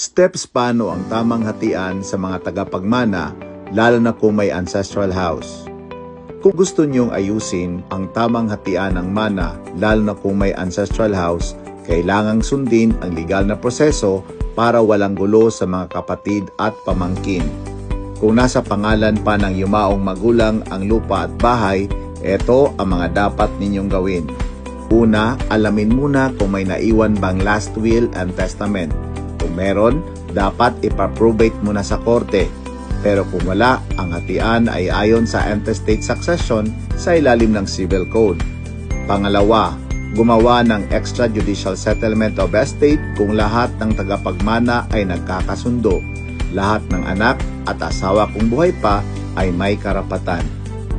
Steps paano ang tamang hatian sa mga tagapagmana, lalo na kung may ancestral house. Kung gusto niyong ayusin ang tamang hatian ng mana, lalo na kung may ancestral house, kailangang sundin ang legal na proseso para walang gulo sa mga kapatid at pamangkin. Kung nasa pangalan pa ng yumaong magulang ang lupa at bahay, ito ang mga dapat ninyong gawin. Una, alamin muna kung may naiwan bang last will and testament. Kung meron, dapat ipaprobate muna sa korte. Pero kung wala, ang hatian ay ayon sa intestate succession sa ilalim ng civil code. Pangalawa, gumawa ng extrajudicial settlement of estate kung lahat ng tagapagmana ay nagkakasundo. Lahat ng anak at asawa kung buhay pa ay may karapatan.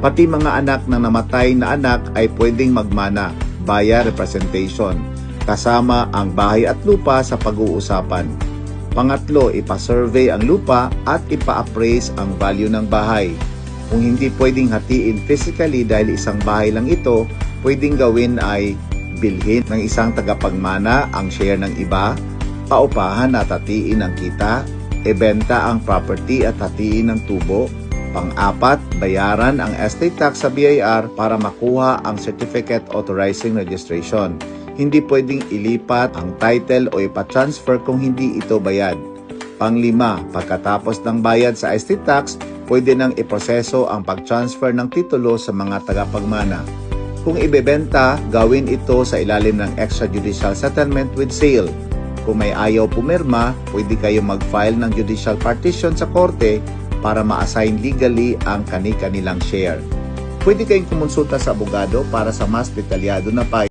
Pati mga anak na namatay na anak ay pwedeng magmana via representation, kasama ang bahay at lupa sa pag-uusapan. Pangatlo, ipa-survey ang lupa at ipa-appraise ang value ng bahay. Kung hindi pwedeng hatiin physically dahil isang bahay lang ito, pwedeng gawin ay bilhin ng isang tagapagmana ang share ng iba, paupahan at hatiin ang kita, ibenta ang property at hatiin ang tubo, Pang-apat, bayaran ang estate tax sa BIR para makuha ang Certificate Authorizing Registration. Hindi pwedeng ilipat ang title o ipa-transfer kung hindi ito bayad. Panglima, pagkatapos ng bayad sa estate tax, pwede nang iproseso ang pag-transfer ng titulo sa mga tagapagmana. Kung ibebenta, gawin ito sa ilalim ng extrajudicial settlement with sale. Kung may ayaw pumirma, pwede kayo mag-file ng judicial partition sa korte para ma-assign legally ang kani-kanilang share. Pwede kayong kumonsulta sa abogado para sa mas detalyado na pa